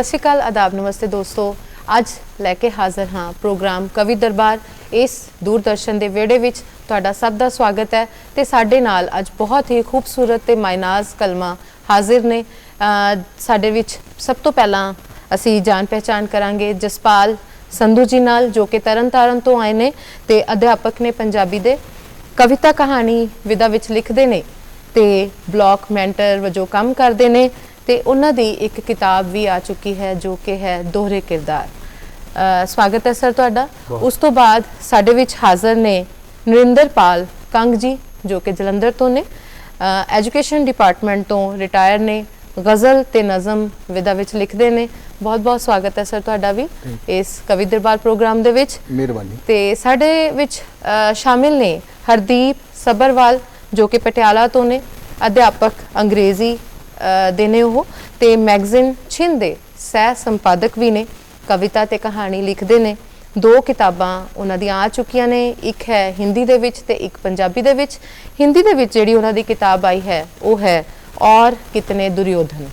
ਸਤਿ ਸ਼੍ਰੀ ਅਕਾਲ, ਆਦਾਬ, ਨਮਸਤੇ ਦੋਸਤੋ। ਅੱਜ ਲੈ ਕੇ ਹਾਜ਼ਰ ਹਾਂ ਪ੍ਰੋਗਰਾਮ ਕਵੀ ਦਰਬਾਰ। ਇਸ ਦੂਰਦਰਸ਼ਨ ਦੇ ਵਿਹੜੇ ਵਿੱਚ ਤੁਹਾਡਾ ਸਭ ਦਾ ਸਵਾਗਤ ਹੈ ਤੇ ਸਾਡੇ ਨਾਲ ਅੱਜ ਬਹੁਤ ਹੀ ਖੂਬਸੂਰਤ ਤੇ ਮਾਇਨਾਜ਼ ਕਲਮਾ ਹਾਜ਼ਰ ਨੇ। ਸਾਡੇ ਵਿੱਚ ਸਭ ਤੋਂ ਪਹਿਲਾਂ ਅਸੀਂ ਜਾਣ ਪਹਿਚਾਨ ਕਰਾਂਗੇ ਜਸਪਾਲ ਸੰਧੂ ਜੀ ਨਾਲ, ਜੋ ਕਿ ਤਰਨਤਾਰਨ ਤੋਂ ਆਏ ਨੇ ਤੇ ਅਧਿਆਪਕ ਨੇ ਪੰਜਾਬੀ ਦੇ ਕਵਿਤਾ ਕਹਾਣੀ ਵਿਦਾ ਵਿੱਚ ਲਿਖਦੇ ਨੇ ਤੇ ਬਲੌਕ ਮੈਂਟਰ ਵਜੋਂ ਕੰਮ ਕਰਦੇ ਨੇ। ਤੇ ਉਹਨਾਂ ਦੀ ਇੱਕ ਕਿਤਾਬ ਵੀ ਆ ਚੁੱਕੀ ਹੈ ਜੋ ਕਿ ਹੈ ਦੋਹਰੇ ਕਿਰਦਾਰ। ਸਵਾਗਤ ਹੈ ਸਰ ਤੁਹਾਡਾ। ਉਸ ਤੋਂ ਬਾਅਦ ਸਾਡੇ ਵਿੱਚ ਹਾਜ਼ਰ ਨੇ ਨਰਿੰਦਰਪਾਲ ਕੰਗ ਜੀ ਜੋ ਕਿ ਜਲੰਧਰ ਤੋਂ ਨੇ। ਐਜੂਕੇਸ਼ਨ ਡਿਪਾਰਟਮੈਂਟ ਤੋਂ ਰਿਟਾਇਰ ਨੇ। ਗਜ਼ਲ ਤੇ ਨਜ਼ਮ ਵਿਦਾ ਵਿੱਚ ਲਿਖਦੇ ਨੇ। ਬਹੁਤ ਬਹੁਤ ਸਵਾਗਤ ਹੈ ਸਰ ਤੁਹਾਡਾ ਵੀ ਇਸ ਕਵੀ ਦਰਬਾਰ ਪ੍ਰੋਗਰਾਮ ਦੇ ਵਿੱਚ। ਮਿਹਰਬਾਨੀ। ਤੇ ਸਾਡੇ ਵਿੱਚ ਸ਼ਾਮਿਲ ਨੇ ਹਰਦੀਪ ਸਬਰਵਾਲ ਜੋ ਕਿ ਪਟਿਆਲਾ ਤੋਂ ਨੇ। ਅਧਿਆਪਕ ਅੰਗਰੇਜ਼ੀ ਦੇ ਨੇ ਉਹ। ਤੇ ਮੈਗਜ਼ੀਨ ਛਿੰਦ ਦੇ ਸਹਿ ਸੰਪਾਦਕ ਵੀ ਨੇ ਕਵਿਤਾ ਤੇ ਕਹਾਣੀ ਲਿਖਦੇ ਨੇ। ਦੋ ਕਿਤਾਬਾਂ ਉਹਨਾਂ ਦੀਆਂ ਆ ਚੁੱਕੀਆਂ ਨੇ ਇੱਕ ਹੈ ਹਿੰਦੀ ਦੇ ਵਿੱਚ ਤੇ ਇੱਕ ਪੰਜਾਬੀ ਦੇ ਵਿੱਚ। ਹਿੰਦੀ ਦੇ ਵਿੱਚ ਜਿਹੜੀ ਉਹਨਾਂ ਦੀ ਕਿਤਾਬ ਆਈ ਹੈ ਉਹ ਹੈ ਔਰ ਕਿਤਨੇ ਦੁਰਯੋਧਨ।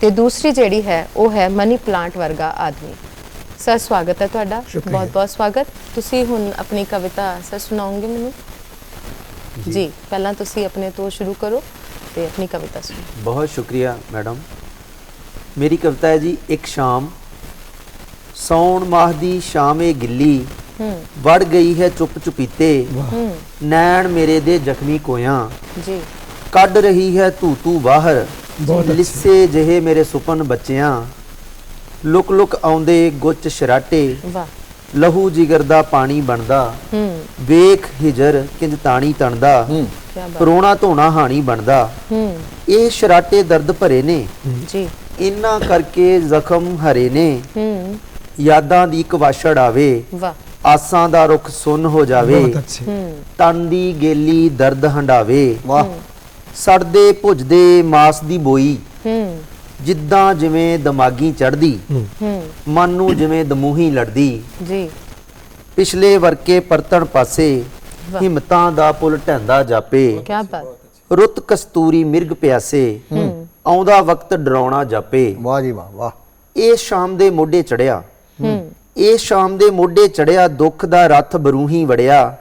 ਤੇ ਦੂਸਰੀ ਜਿਹੜੀ ਹੈ ਉਹ ਹੈ ਮਨੀ ਪਲਾਂਟ ਵਰਗਾ ਆਦਮੀ। ਸਰ ਸਵਾਗਤ ਹੈ ਤੁਹਾਡਾ। ਬਹੁਤ ਬਹੁਤ ਸਵਾਗਤ। ਤੁਸੀਂ ਹੁਣ ਆਪਣੀ ਕਵਿਤਾ ਸਰ ਸੁਣਾਓਗੇ ਮੈਨੂੰ? ਜੀ ਪਹਿਲਾਂ ਤੁਸੀਂ ਆਪਣੇ ਤੋਂ ਸ਼ੁਰੂ ਕਰੋ। ਤੇ ਆਪਣੀ ਕਵਿਤਾ ਸੁਣਾਓ ਬਹੁਤ ਸ਼ੁਕਰੀਆ ਮੈਡਮ ਮੇਰੀ ਕਵਿਤਾ ਹੈ ਜੀ ਇੱਕ ਸ਼ਾਮ ਸੌਣ ਮਾਹ ਦੀ ਸ਼ਾਮ ਏ ਗਿੱਲੀ ਹੂੰ ਵੜ ਗਈ ਹੈ ਚੁੱਪ ਚੁਪੀਤੇ ਹੂੰ ਨੈਣ ਮੇਰੇ ਦੇ ਜ਼ਖਮੀ ਕੋਇਆਂ ਜੀ ਕੱਢ ਰਹੀ ਹੈ ਧੂ ਧੂ ਬਾਹਰ ਬਹੁਤ ਅੱਛੀ। ਲਿੱਸੇ ਜਿਹੇ ਮੇਰੇ ਸੁਪਨ ਬੱਚਿਆਂ ਲੁਕ ਲੁਕ ਆਉਂਦੇ ਗੁੱਚ ਸ਼ਰਾਟੇ ਵਾਹ ਲਹੂ ਜਿਗਰ ਦਾ ਪਾਣੀ ਬਣਦਾ ਹੂੰ ਵੇਖ ਹਿਜਰ ਕਿੰਜ ਤਾਣੀ ਤਣਦਾ ਪਰੋਣਾ ਧੋਣਾ ਹਾਣੀ ਬਣਦਾ। ਹੂੰ। ਇਹ ਸ਼ਰਾਟੇ ਦਰਦ ਭਰੇ ਨੇ। ਜੀ। ਇਨਾ ਕਰਕੇ ਜ਼ਖਮ ਹਰੇ ਨੇ। ਹੂੰ। ਯਾਦਾਂ ਦੀ ਇੱਕ ਵਾਛੜ ਆਵੇ। ਵਾਹ। ਆਸਾਂ ਦਾ ਰੁਖ ਸੁੰਨ ਹੋ ਜਾਵੇ। ਬਹੁਤ ਅੱਛੇ। ਹੂੰ। ਤਨ ਦੀ ਗੇਲੀ ਦਰਦ ਹੰਡਾਵੇ। ਵਾਹ। ਸੜਦੇ ਭੁਜਦੇ ਮਾਸ ਦੀ ਬੋਈ। ਹੂੰ। ਜਿੱਦਾਂ ਜਿਵੇਂ ਦਿਮਾਗੀ ਚੜਦੀ ਹੂੰ। ਮਨ ਨੂੰ ਜਿਵੇਂ ਦਮੂਹੀ ਲੜਦੀ। ਜੀ। ਪਿਛਲੇ ਵਰਕੇ ਪਰਤਣ ਪਾਸੇ। ਹਿੰਮਤਾਂ ਦਾ ਪੁਲ ਢਹਿੰਦਾ ਜਾਪੇ। ਕੀ ਬਾਤ ਰੁੱਤ ਕਸਤੂਰੀ ਮਿਰਗ ਪਿਆਸੇ। ਆਉਂਦਾ ਵਕਤ ਡਰਾਉਣਾ ਜਾਪੇ। ਵਾਹ ਜੀ ਵਾਹ ਵਾਹ। ਇਹ ਸ਼ਾਮ ਦੇ ਮੋਢੇ ਚੜਿਆ। ਇਹ ਸ਼ਾਮ ਦੇ ਮੋਢੇ ਚੜਿਆ ਦੁੱਖ ਦਾ ਰੱਥ ਬਰੂਹੀ ਵੜਿਆ।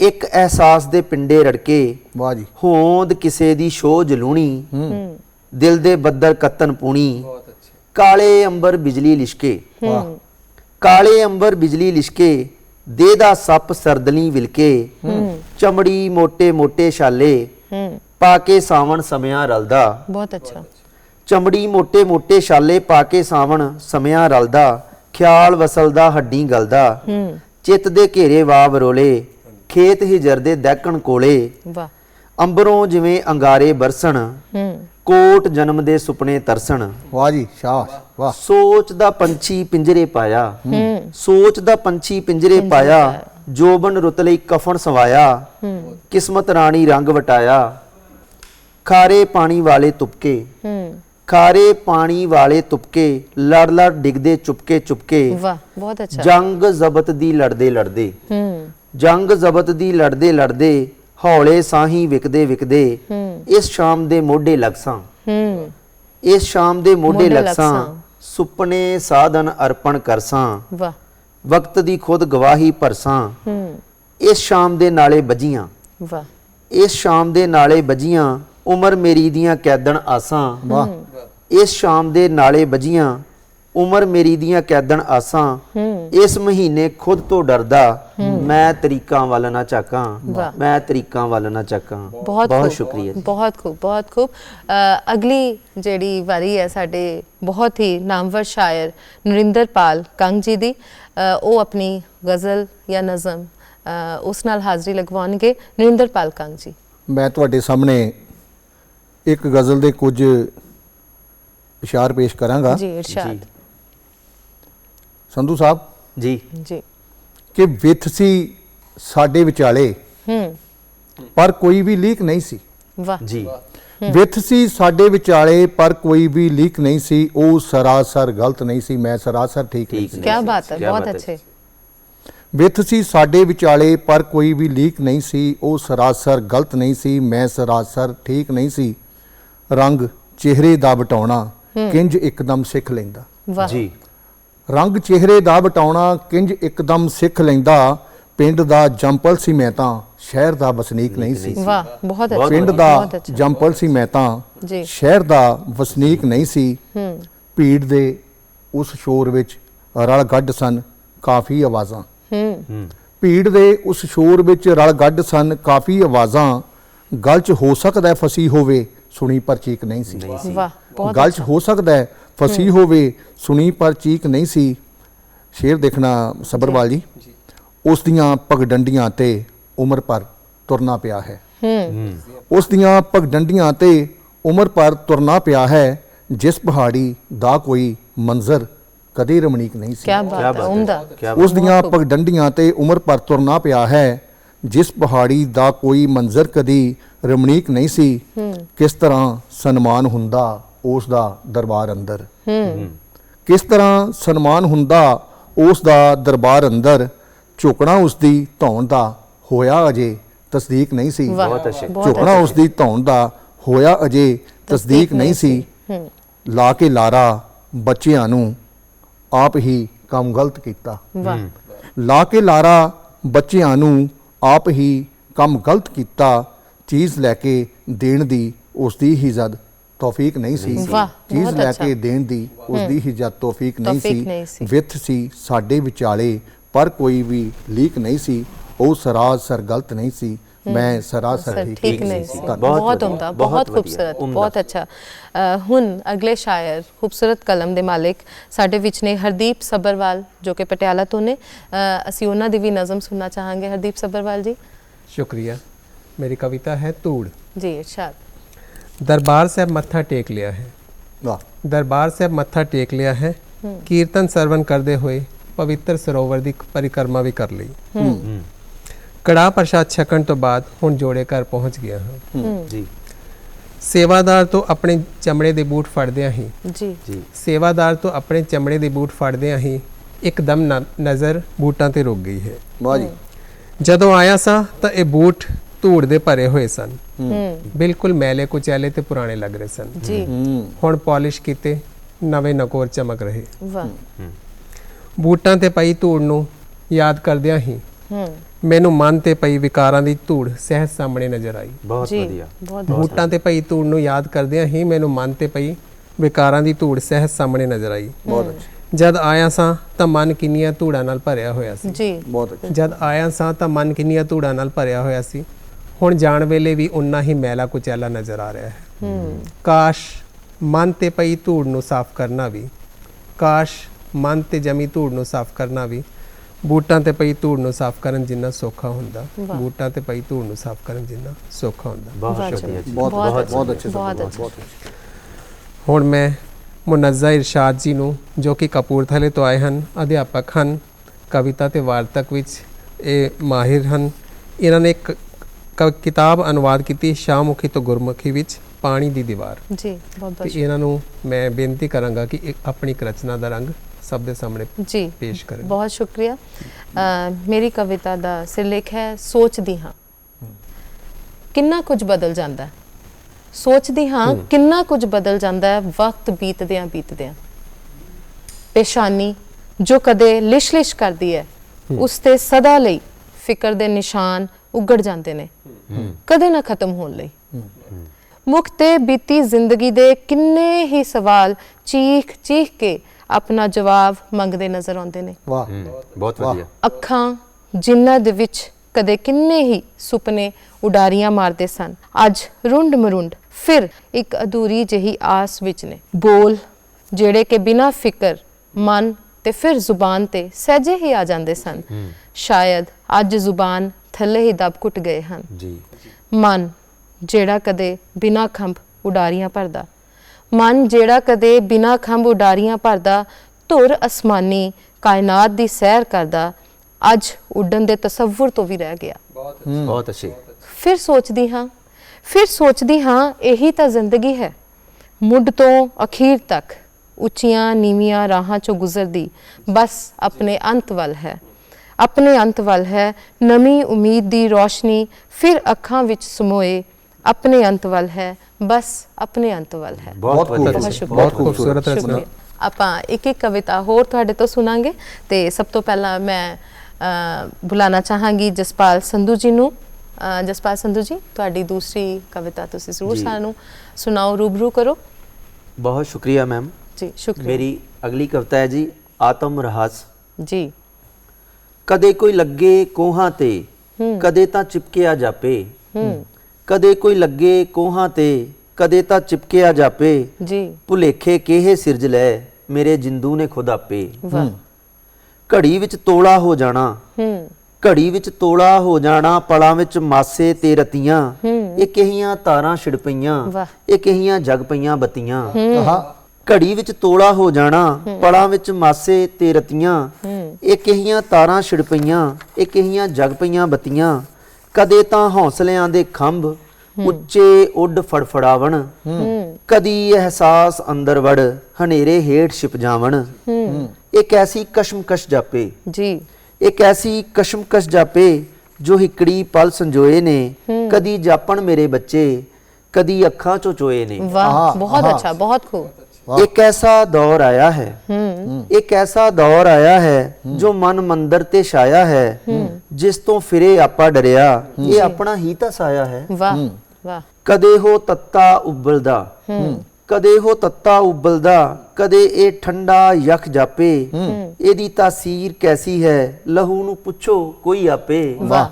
ਇੱਕ ਅਹਿਸਾਸ ਦੇ ਪਿੰਡੇ ਰੜਕੇ। ਵਾਹ ਜੀ। ਹੋਂਦ ਕਿਸੇ ਦੀ ਸ਼ੋਹ ਜਲੂਣੀ ਦਿਲ ਦੇ ਬੱਦਲ ਕੱਤਨ ਪੂਣੀ। ਕਾਲੇ ਅੰਬਰ ਬਿਜਲੀ ਲਿਸ਼ਕੇ। ਵਾਹ। ਕਾਲੇ ਅੰਬਰ ਬਿਜਲੀ ਲਿਸ਼ਕੇ। ਦੇ ਦਾ ਸੱਪ ਸਰਦਲੀ ਵਿਲਕੇ ਚਮੜੀ ਮੋਟੇ ਮੋਟੇ ਛਾਲੇ ਪਾ ਕੇ ਸਾਵਣ ਸਮਿਆਂ ਰਲਦਾ। ਬਹੁਤ ਅੱਛਾ। ਚਮੜੀ ਮੋਟੇ ਮੋਟੇ ਛਾਲੇ ਪਾ ਕੇ ਸਾਵਣ ਸਮਿਆਂ ਰਲਦਾ ਖਿਆਲ ਵਸਲਦਾ ਹੱਡੀ ਗਲਦਾ। ਚਿੱਤ ਦੇ ਘੇਰੇ ਵਾਵ ਰੋਲੇ ਖੇਤ ਹਿਜਰ ਦੇ ਦੈਕਣ ਕੋਲੇ। ਵਾਹ। ਅੰਬਰੋਂ ਜਿਵੇਂ ਅੰਗਾਰੇ ਬਰਸਣ। ਕੋਟ ਜਨਮ ਦੇ ਸੁਪਨੇ ਤਰਸਣ। ਵਾਹ ਜੀ ਸ਼ਾਬਾਸ਼ ਵਾਹ। ਸੋਚ ਦਾ ਪੰਛੀ ਪਿੰਜਰੇ ਪਾਇਆ। ਹੂੰ। ਸੋਚ ਦਾ ਪੰਛੀ ਪਿੰਜਰੇ ਪਾਇਆ। ਜੋਬਨ ਰੁੱਤ ਲਈ ਕਫਨ ਸਵਾਇਆ। ਹੂੰ। ਕਿਸਮਤ ਰਾਣੀ ਰੰਗ ਵਟਾਇਆ। ਖਾਰੇ ਪਾਣੀ ਵਾਲੇ ਤੁਪਕੇ। ਹੂੰ। ਖਾਰੇ ਪਾਣੀ ਵਾਲੇ ਤੁਪਕੇ। ਲੜ ਲੜ ਡਿੱਗਦੇ ਚੁਪਕੇ ਚੁਪਕੇ। ਵਾਹ ਬਹੁਤ ਅੱਛਾ। ਜੰਗ ਜ਼ਬਤ ਦੀ ਲੜਦੇ ਲੜਦੇ। ਹੂੰ। ਜੰਗ ਜ਼ਬਤ ਦੀ ਲੜਦੇ ਲੜਦੇ ਹੌਲੇ ਸਾਹੀ ਵਿਕਦੇ ਵਿਕਦੇ ਇਸ ਸ਼ਾਮ ਦੇ ਮੋਢੇ ਲਗਸਾਂ ਹੂੰ। ਇਸ ਸ਼ਾਮ ਦੇ ਮੋਢੇ ਲਗਸਾਂ ਲਗਸਾਂ। ਸੁਪਨੇ ਸਾਧਨ ਅਰਪਣ ਕਰਸਾਂ ਵਾਹ। ਵਕਤ ਦੀ ਖੁਦ ਗਵਾਹੀ ਭਰਸਾਂ ਹੂੰ। ਇਸ ਸ਼ਾਮ ਦੇ ਨਾਲੇ ਵੱਜੀਆਂ ਵਾਹ। ਇਸ ਸ਼ਾਮ ਦੇ ਨਾਲੇ ਵੱਜੀਆਂ ਉਮਰ ਮੇਰੀ ਦੀਆਂ ਕੈਦਣ ਆਸਾਂ। ਵਾਹ ਇਸ ਸ਼ਾਮ ਦੇ ਨਾਲੇ ਵੱਜੀਆਂ ਉਮਰ ਮੇਰੀ ਦੀਆਂ ਕੈਦਣ ਆਸਾਂ ਇਸ ਮਹੀਨੇ ਖੁਦ ਤੋਂ ਡਰਦਾ ਮੈਂ ਤਰੀਕਾਂ ਵੱਲ ਨਾ ਝਾਕਾਂ। ਮੈਂ ਤਰੀਕਾਂ ਵੱਲ ਨਾ ਝਾਕਾਂ। ਬਹੁਤ ਸ਼ੁਕਰੀਆ ਜੀ। ਬਹੁਤ ਖੂਬ ਬਹੁਤ ਖੂਬ। ਅਗਲੀ ਜਿਹੜੀ ਵਾਰੀ ਹੈ ਸਾਡੇ ਬਹੁਤ ਹੀ ਨਾਮਵਰ ਸ਼ਾਇਰ ਨਰਿੰਦਰਪਾਲ ਕੰਗ ਜੀ ਦੀ ਉਹ ਆਪਣੀ ਗਜ਼ਲ ਜਾਂ ਨਜ਼ਮ ਉਸ ਨਾਲ ਹਾਜ਼ਰੀ ਲਗਵਾਉਣਗੇ ਨਰਿੰਦਰਪਾਲ ਕੰਗ ਜੀ। ਮੈਂ ਤੁਹਾਡੇ ਸਾਹਮਣੇ ਇੱਕ ਗਜ਼ਲ ਦੇ ਕੁਝ ਇਸ਼ਾਰ ਪੇਸ਼ ਕਰਾਂਗਾ। ਜੀ ਇਰਸ਼ਾਦ। ਸੰਧੂ ਸਾਹਿਬ? ਜੀ। ਜੀ। ਕਿ ਵਿਥ ਸੀ ਸਾਡੇ ਵਿਚਾਲੇ ਹੂੰ। ਪਰ ਕੋਈ ਵੀ ਲੀਕ ਨਹੀਂ ਸੀ। ਵਾਹ। ਜੀ। ਵਿਥ ਸੀ ਸਾਡੇ ਵਿਚਾਲੇ ਪਰ ਕੋਈ ਵੀ ਲੀਕ ਨਹੀਂ ਸੀ। ਉਹ ਸਰਾਸਰ ਗਲਤ ਨਹੀਂ ਸੀ। ਮੈਂ ਸਰਾਸਰ ਠੀਕ ਨਹੀਂ ਸੀ। ਕੀ ਬਾਤ ਹੈ। ਬਹੁਤ ਅੱਛੇ। ਵਿਥ ਸੀ ਸਾਡੇ ਵਿਚਾਲੇ ਪਰ ਕੋਈ ਵੀ ਲੀਕ ਨਹੀਂ ਸੀ। ਉਹ ਸਰਾਸਰ ਗਲਤ ਨਹੀਂ ਸੀ। ਮੈਂ ਸਰਾਸਰ ਠੀਕ ਨਹੀਂ ਸੀ। ਰੰਗ ਚਿਹਰੇ ਦਾ ਵਟਾਉਣਾ ਕਿੰਜ ਇੱਕਦਮ ਸਿੱਖ ਲੈਂਦਾ। ਵਾਹ। ਜੀ। ਰੰਗ ਚਿਹਰੇ ਦਾ ਵਟਾਉਣਾ ਕਿੰਜ ਇੱਕਦਮ ਸਿੱਖ ਲੈਂਦਾ ਪਿੰਡ ਦਾ ਜੰਪਲ ਸੀ ਮੈਂ ਤਾਂ ਸ਼ਹਿਰ ਦਾ ਵਸਨੀਕ ਨਹੀਂ ਸੀ। ਵਾਹ ਬਹੁਤ ਅੱਛਾ ਪਿੰਡ ਦਾ ਜੰਪਲ ਸੀ ਮੈਂ ਤਾਂ ਜੀ। ਸ਼ਹਿਰ ਦਾ ਵਸਨੀਕ ਨਹੀਂ ਸੀ। ਭੀੜ ਦੇ ਉਸ ਸ਼ੋਰ ਵਿੱਚ ਰਲ ਗੱਡ ਸਨ ਕਾਫੀ ਆਵਾਜ਼ਾਂ। ਹੂੰ। ਭੀੜ ਦੇ ਉਸ ਸ਼ੋਰ ਵਿੱਚ ਰਲ ਗੱਡ ਸਨ ਕਾਫੀ ਆਵਾਜ਼ਾਂ। ਗਲ 'ਚ ਹੋ ਸਕਦਾ ਹੈ ਫਸੀ ਹੋਵੇ ਸੁਣੀ ਪਰ ਚੀਕ ਨਹੀਂ ਸੀ। ਵਾਹ। ਬਹੁਤ ਗੱਲ 'ਚ ਹੋ ਸਕਦਾ ਹੈ ਫਸੀ ਹੋਵੇ ਸੁਣੀ ਪਰ ਚੀਕ ਨਹੀਂ ਸੀ। ਸ਼ੇਰ ਦੇਖਣਾ ਸਬਰਵਾਲ ਜੀ। ਉਸ ਦੀਆਂ ਪਗਡੰਡੀਆਂ ਤੇ ਉਮਰ ਪਰ ਤੁਰਨਾ ਪਿਆ ਹੈ। ਹੂੰ। ਉਸ ਦੀਆਂ ਪਗਡੰਡੀਆਂ ਤੇ ਉਮਰ ਪਰ ਤੁਰਨਾ ਪਿਆ ਹੈ ਜਿਸ ਪਹਾੜੀ ਦਾ ਕੋਈ ਮੰਜ਼ਰ ਕਦੇ ਰਮਣੀਕ ਨਹੀਂ ਸੀ। ਕੀ ਬਾਤ ਹੈ ਉਮਦਾ। ਉਸ ਦੀਆਂ ਪਗਡੰਡੀਆਂ ਤੇ ਉਮਰ ਪਰ ਤੁਰਨਾ ਪਿਆ ਹੈ ਜਿਸ ਪਹਾੜੀ ਦਾ ਕੋਈ ਮੰਜ਼ਰ ਕਦੀ ਰਮਣੀਕ ਨਹੀਂ ਸੀ। ਕਿਸ ਤਰ੍ਹਾਂ ਸਨਮਾਨ ਹੁੰਦਾ ਉਸ ਦਾ ਦਰਬਾਰ ਅੰਦਰ। ਹੂੰ। ਕਿਸ ਤਰ੍ਹਾਂ ਸਨਮਾਨ ਹੁੰਦਾ ਉਸ ਦਾ ਦਰਬਾਰ ਅੰਦਰ ਝੁਕਣਾ ਉਸ ਦੀ ਧੌਣ ਦਾ ਹੋਇਆ ਅਜੇ ਤਸਦੀਕ ਨਹੀਂ ਸੀ। ਬਹੁਤ ਅੱਛੇ। ਝੁਕਣਾ ਉਸ ਦੀ ਧੌਣ ਦਾ ਹੋਇਆ ਅਜੇ ਤਸਦੀਕ ਨਹੀਂ ਸੀ। ਲਾ ਕੇ ਲਾਰਾ ਬੱਚਿਆਂ ਨੂੰ ਆਪ ਹੀ ਕੰਮ ਗਲਤ ਕੀਤਾ। ਲਾ ਕੇ ਲਾਰਾ ਬੱਚਿਆਂ ਨੂੰ ਆਪ ਹੀ ਕੰਮ ਗਲਤ ਕੀਤਾ ਚੀਜ਼ ਲੈ ਕੇ ਦੇਣ ਦੀ ਉਸ ਦੀ ਹੀ ਜਦ ਤੌਫੀਕ ਨਹੀਂ ਸੀ ਵਾਹ, ਚੀਜ਼ ਬਹੁਤ ਲੈ ਅੱਛਾ। ਕੇ ਦੇਣ ਦੀ ਉਸ ਦੀ ਹੀ ਜਦ ਤੌਫੀਕ ਨਹੀਂ ਤੌਫੀਕ ਨਹੀਂ ਸੀ। ਸੀ ਵਿਥ ਸੀ ਸਾਡੇ ਵਿਚਾਲੇ ਪਰ ਕੋਈ ਵੀ ਲੀਕ ਨਹੀਂ ਸੀ ਉਹ ਸਰਾਸਰ ਗਲਤ ਨਹੀਂ ਸੀ ਮੈਂ ਸਰਾਸਰ ਸਰ ਹੀ ਠੀਕ ਨਹੀਂ ਸੀ ਧੰਨਵਾਦ। ਬਹੁਤ ਬਹੁਤ ਵਧੀਆ, ਉਮਦਾ ਬਹੁਤ ਬਹੁਤ ਵਧੀਆ, ਖੂਬਸੂਰਤ ਉਮਦਾ। ਬਹੁਤ ਅੱਛਾ ਅ, ਹੁਣ ਅਗਲੇ ਸ਼ਾਇਰ ਖੂਬਸੂਰਤ ਕਲਮ ਦੇ ਮਾਲਿਕ ਸਾਡੇ ਵਿੱਚ ਨੇ ਹਰਦੀਪ ਸੱਬਰਵਾਲ ਜੋ ਕਿ ਪਟਿਆਲਾ ਤੋਂ ਨੇ ਅ, ਅਸੀਂ ਉਹਨਾਂ ਦੀ ਵੀ ਨਜ਼ਮ ਸੁਣਨਾ ਚਾਹਾਂਗੇ ਹਰਦੀਪ ਸੱਬਰਵਾਲ ਜੀ शुक्रिया मेरी कविता है तूड़ ਜੀ ਇਰਸ਼ਾਦ ਦਰਬਾਰ ਸਾਹਿਬ ਮੱਥਾ ਟੇਕ ਲਿਆ ਹੈ। ਵਾਹ। ਦਰਬਾਰ ਸਾਹਿਬ ਮੱਥਾ ਟੇਕ ਲਿਆ ਹੈ। ਕੀਰਤਨ ਸਰਵਨ ਕਰਦੇ ਹੋਏ ਪਵਿੱਤਰ ਸਰੋਵਰ ਦੀ ਪਰਿਕਰਮਾ ਵੀ ਕਰ ਲਈ। ਹੂੰ। ਕੜਾ ਪ੍ਰਸ਼ਾਦ ਛਕਣ ਤੋਂ ਬਾਅਦ ਹੁਣ ਜੋੜੇ ਘਰ ਪਹੁੰਚ ਗਿਆ ਹਾਂ। ਜੀ। ਸੇਵਾਦਾਰ ਤੋਂ ਆਪਣੇ ਚਮੜੇ ਦੇ ਬੂਟ ਫੜਦਿਆਂ ਹੀ। ਜੀ। ਜੀ। ਸੇਵਾਦਾਰ ਤੋਂ ਆਪਣੇ ਚਮੜੇ ਦੇ ਬੂਟ ਫੜਦਿਆਂ ਹੀ ਇੱਕਦਮ ਨਜ਼ਰ ਬੂਟਾਂ ਤੇ ਰੁਕ ਗਈ ਹੈ। ਵਾਹ ਜੀ। ਜਦੋਂ ਆਇਆ ਸਾਂ ਤਾਂ ਇਹ ਬੂਟ ਧੂੜ ਦੇ ਭਰੇ ਹੋਏ ਸਨ। ਹੂੰ। ਬਿਲਕੁਲ ਮੈਲੇ ਕੁਚੈਲੇ ਤੇ ਪੁਰਾਣੇ ਲੱਗ ਰਹੇ ਸਨ। ਜੀ। ਹੁਣ ਪਾਲਿਸ਼ ਕੀਤੇ ਨਵੇਂ ਨਕੋਰ ਚਮਕ ਰਹੇ। ਵਾਹ। ਬੂਟਾਂ ਤੇ ਪਈ ਧੂੜ ਨੂੰ ਯਾਦ ਕਰਦਿਆਂ ਹੀ ਹੂੰ। ਮੈਨੂੰ ਮਨ ਤੇ ਪਈ ਵਿਕਾਰਾਂ ਦੀ ਧੂੜ ਸਹਿਜ ਸਾਹਮਣੇ ਨਜ਼ਰ ਆਈ। ਬਹੁਤ ਵਧੀਆ। ਬਹੁਤ ਬੂਟਾਂ ਤੇ ਪਈ ਧੂੜ ਨੂੰ ਯਾਦ ਕਰਦਿਆਂ ਹੀ ਮੈਨੂੰ ਮਨ ਤੇ ਪਈ ਵਿਕਾਰਾਂ ਦੀ ਧੂੜ ਸਹਿਜ ਸਾਹਮਣੇ ਨਜ਼ਰ ਆਈ। ਬਹੁਤ ਅੱਛਾ। ਜਦ ਆਇਆ ਸਾਂ ਤਾਂ ਮਨ ਕਿੰਨੀਆਂ ਧੂੜਾਂ ਨਾਲ ਭਰਿਆ ਹੋਇਆ ਸੀ। ਜੀ। ਬਹੁਤ ਅੱਛਾ। ਜਦ ਆਇਆ ਸਾਂ ਤਾਂ ਮਨ ਕਿੰਨੀਆਂ ਧੂੜਾਂ ਨਾਲ ਭਰਿਆ ਹੋਇਆ ਸੀ। ਹੁਣ ਜਾਣ ਵੇਲੇ ਵੀ ਉਨਾ ਹੀ ਮੈਲਾ ਕੁਚੈਲਾ ਨਜ਼ਰ ਆ ਰਿਹਾ ਹੈ। ਹੂੰ ਕਾਸ਼ ਮਨ ਤੇ ਪਈ ਧੂੜ ਨੂੰ ਸਾਫ਼ ਕਰਨਾ ਵੀ ਕਾਸ਼ ਮਨ ਤੇ ਜਮੀ ਧੂੜ ਨੂੰ ਸਾਫ਼ ਕਰਨਾ ਵੀ ਬੂਟਾਂ ਤੇ ਪਈ ਧੂੜ ਨੂੰ ਸਾਫ਼ ਕਰਨ ਜਿੰਨਾ ਸੌਖਾ ਹੁੰਦਾ। ਬੂਟਾਂ ਤੇ ਪਈ ਧੂੜ ਨੂੰ ਸਾਫ਼ ਕਰਨ ਜਿੰਨਾ ਸੌਖਾ ਹੁੰਦਾ। ਬਹੁਤ। ਸ਼ੁਕਰੀਆ ਬਹੁਤ ਬਹੁਤ ਬਹੁਤ ਅੱਛਾ, ਬਹੁਤ ਅੱਛੇ। ਹੁਣ ਮੈਂ ਮੁਨੱਜ਼ਾ ਇਰਸ਼ਾਦ ਜੀ ਨੂੰ ਜੋ ਕਿ ਕਪੂਰਥਲੇ ਤੋਂ ਆਏ ਹਨ ਅਧਿਆਪਕ ਹਨ ਕਵਿਤਾ ਤੇ ਵਾਰਤਕ ਵਿੱਚ ਇਹ ਮਾਹਿਰ ਹਨ ਇਹਨਾਂ ਨੇ ਇੱਕ ਕਿਤਾਬ ਅਨੁਵਾਦ ਕੀਤੀ ਸ਼ਾਹਮੁਖੀ ਤੋਂ ਗੁਰਮੁਖੀ ਵਿੱਚ ਪਾਣੀ ਦੀ ਦੀਵਾਰ। ਜੀ ਬਹੁਤ ਤੇ ਬਹੁਤ ਇਹਨਾਂ ਨੂੰ ਮੈਂ ਬੇਨਤੀ ਕਰਾਂਗਾ ਕਿ ਆਪਣੀ ਇੱਕ ਰਚਨਾ ਦਾ ਰੰਗ ਸਭ ਦੇ ਸਾਹਮਣੇ ਜੀ ਪੇਸ਼ ਕਰਨ ਬਹੁਤ ਸ਼ੁਕਰੀਆ। ਮੇਰੀ ਕਵਿਤਾ ਦਾ ਸਿਰਲੇਖ ਹੈ ਸੋਚਦੀ ਹਾਂ। ਕਿੰਨਾ ਕੁਝ ਬਦਲ ਜਾਂਦਾ ਹੈ। ਸੋਚਦੀ ਹਾਂ ਕਿੰਨਾ ਕੁਝ ਬਦਲ ਜਾਂਦਾ ਹੈ ਵਕਤ ਬੀਤਦਿਆਂ ਬੀਤਦਿਆਂ। ਪੇਸ਼ਾਨੀ ਜੋ ਕਦੇ ਲਿਸ਼-ਲਿਸ਼ ਕਰਦੀ ਹੈ। ਉਸ ਤੇ ਸਦਾ ਲਈ ਫਿਕਰ ਦੇ ਨਿਸ਼ਾਨ ਉਗੜ ਜਾਂਦੇ ਨੇ। ਕਦੇ ਨਾ ਖਤਮ ਹੋਣ ਲਈ। ਮੁਖ ਤੇ ਬੀਤੀ ਜ਼ਿੰਦਗੀ ਦੇ ਕਿੰਨੇ ਹੀ ਸਵਾਲ ਚੀਖ ਚੀਖ ਕੇ ਆਪਣਾ ਜਵਾਬ ਮੰਗਦੇ ਨਜ਼ਰ ਆਉਂਦੇ ਨੇ। ਵਾਹ। ਬਹੁਤ। ਵਧੀਆ। ਅੱਖਾਂ ਜਿਨ੍ਹਾਂ ਦੇ ਵਿੱਚ ਕਦੇ ਕਿੰਨੇ ਹੀ ਸੁਪਨੇ ਉਡਾਰੀਆਂ ਮਾਰਦੇ ਸਨ ਅੱਜ ਰੁੰਡ ਮਰੁੰਡ ਫਿਰ ਇੱਕ ਅਧੂਰੀ ਜਿਹੀ ਆਸ ਵਿੱਚ ਨੇ। ਬੋਲ ਜਿਹੜੇ ਕਿ ਬਿਨਾਂ ਫਿਕਰ ਮਨ ਤੇ ਫਿਰ ਜ਼ੁਬਾਨ ਤੇ ਸਹਿਜੇ ਹੀ ਆ ਜਾਂਦੇ ਸਨ। ਸ਼ਾਇਦ ਅੱਜ ਜ਼ੁਬਾਨ ਥੱਲੇ ਹੀ ਦਬ ਘੁੱਟ ਗਏ ਹਨ। ਜੀ। ਮਨ ਜਿਹੜਾ ਕਦੇ ਬਿਨਾਂ ਖੰਭ ਉਡਾਰੀਆਂ ਭਰਦਾ ਮਨ ਜਿਹੜਾ ਕਦੇ ਬਿਨਾਂ ਖੰਭ ਉਡਾਰੀਆਂ ਭਰਦਾ ਧੁਰ ਅਸਮਾਨੀ ਕਾਇਨਾਤ ਦੀ ਸੈਰ ਕਰਦਾ ਅੱਜ ਉੱਡਣ ਦੇ ਤਸੱਵੁਰ ਤੋਂ ਵੀ ਰਹਿ ਗਿਆ। ਬਹੁਤ ਅੱਛੇ। ਫਿਰ ਸੋਚਦੀ ਹਾਂ ਫਿਰ ਸੋਚਦੀ ਹਾਂ ਇਹੀ ਤਾਂ ਜ਼ਿੰਦਗੀ ਹੈ। ਮੁੱਢ ਤੋਂ ਅਖੀਰ ਤੱਕ ਉੱਚੀਆਂ ਨੀਵੀਆਂ ਰਾਹਾਂ ਚੋਂ ਗੁਜ਼ਰਦੀ ਬਸ ਆਪਣੇ ਅੰਤ ਵੱਲ ਹੈ। ਆਪਣੇ ਅੰਤ ਵੱਲ ਹੈ। ਨਵੀਂ ਉਮੀਦ ਦੀ ਰੋਸ਼ਨੀ ਫਿਰ ਅੱਖਾਂ ਵਿੱਚ ਸਮੋਏ ਆਪਣੇ ਅੰਤ ਵੱਲ ਹੈ। ਬਸ ਆਪਣੇ ਅੰਤ ਵੱਲ ਹੈ। ਬਹੁਤ ਬਹੁਤ ਵਧੀਆ। ਬਹੁਤ ਖੂਬਸੂਰਤ। ਰਚਨਾ। ਆਪਾਂ ਇੱਕ ਇੱਕ ਕਵਿਤਾ ਹੋਰ ਤੁਹਾਡੇ ਤੋਂ ਸੁਣਾਂਗੇ ਤੇ ਸਭ ਤੋਂ ਪਹਿਲਾਂ ਮੈਂ ਅ, ਬੁਲਾਉਣਾ ਚਾਹਾਂਗੀ ਜਸਪਾਲ ਸੰਧੂ ਜੀ ਨੂੰ। ਜਸਪਾਲ ਸੰਧੂ ਜੀ ਤੁਹਾਡੀ ਦੂਸਰੀ ਕਵਿਤਾ ਤੁਸੀਂ ਜ਼ਰੂਰ। ਸਾਨੂੰ ਸੁਣਾਓ ਰੂਬਰੂ ਕਰੋ। ਬਹੁਤ ਸ਼ੁਕਰੀਆ ਮੈਮ। ਜੀ ਸ਼ੁਕਰੀਆ। ਮੇਰੀ ਅਗਲੀ ਕਵਿਤਾ ਹੈ ਜੀ ਆਤਮ ਰਹੱਸ। ਜੀ। ਕਦੇ ਕੋਈ ਲੱਗੇ ਕੋਹਾਂ ਤੇ ਕਦੇ ਤਾਂ ਚਿਪਕਿਆ ਜਾਪੇ। ਕਦੇ ਕੋਈ ਲੱਗੇ ਕੋਹਾਂ ਤੇ ਕਦੇ ਤਾਂ ਚਿਪਕਿਆ ਜਾਪੇ। ਜੀ। ਭੁਲੇਖੇ ਕਿਹੇ ਸਿਰਜ ਲੈ ਮੇਰੇ ਜਿੰਦੂ ਨੇ ਖੁਦ ਆਪੇ। ਵਾਹ। ਘੜੀ ਵਿੱਚ ਤੋਲਾ ਹੋ ਜਾਣਾ। ਘੜੀ ਵਿੱਚ ਤੋਲਾ ਹੋ ਜਾਣਾ ਪਲਾਂ ਵਿੱਚ ਮਾਸੇ ਤੇ ਰਤੀਆਂ। ਇਹ ਕਹੀਆਂ ਤਾਰਾਂ ਛਿੜ ਪਈਆਂ। ਵਾਹ। ਇਹ ਕਹੀਆਂ ਜਗ ਪਈਆਂ ਬੱਤੀਆਂ। ਆਹਾ। ਘੜੀ ਵਿੱਚ ਤੋਲਾ ਹੋ ਜਾਣਾ ਪਲਾਂ ਵਿੱਚ ਮਾਸੇ ਤੇ ਰਤੀਆਂ ਇਹ ਕਹੀਆਂ ਤਾਰਾਂ ਛਿੜ ਪਈਆਂ ਇਹ ਕਹੀਆਂ ਜਗ ਪਈਆਂ ਬੱਤੀਆਂ ਕਦੇ ਤਾਂ ਹੌਸਲਿਆਂ ਦੇ ਖੰਭ ਉੱਚੇ ਉੱਡ ਫੜਫੜਾਵਣ ਕਦੀ ਅਹਿਸਾਸ ਅੰਦਰ ਵੜ ਹਨੇਰੇ ਹੇਠ ਛਿਪ ਜਾਵਣ। ਇੱਕ ਐਸੀ ਕਸ਼ਮਕਸ਼ ਜਾਪੇ? ਜੀ। ਇੱਕ ਐਸੀ ਕਸ਼ਮਕਸ਼ ਜਾਪੇ ਜੋ ਹਿਕੜੀ ਪਲ ਸੰਜੋਏ ਨੇ ਕਦੀ ਜਾਪਣ ਮੇਰੇ ਬੱਚੇ ਕਦੀ ਅੱਖਾਂ ਚੋਂ ਚੋਏ ਨੇ। ਵਾਹ ਬਹੁਤ। ਅੱਛਾ ਬਹੁਤ ਖੂਬ। ਇੱਕ ਐਸਾ ਦੌਰ ਆਇਆ ਹੈ। ਇੱਕ ਐਸਾ ਦੌਰ ਆਇਆ ਹੈ ਜੋ ਮਨ ਮੰਦਰ ਤੇ ਛਾਇਆ ਹੈ। ਜਿਸ ਤੋਂ ਫਿਰੇ ਆਪਾ ਡਰਿਆ। ਇਹ ਆਪਣਾ ਹੀ ਤਾਂ ਸਾਇਆ ਹੈ। ਵਾਹ ਵਾਹ। ਕਦੇ ਹੋ ਤੱਤਾ ਉਬਲਦਾ। ਕਦੇ ਹੋ ਤੱਤਾ ਉਬਲਦਾ। ਕਦੇ ਇਹ ਠੰਡਾ ਯਖ ਜਾਪੇ। ਇਹਦੀ ਤਾਸੀਰ ਕੈਸੀ ਹੈ? ਲਹੂ ਨੂੰ ਪੁੱਛੋ ਕੋਈ ਆਪੇ। ਵਾਹ।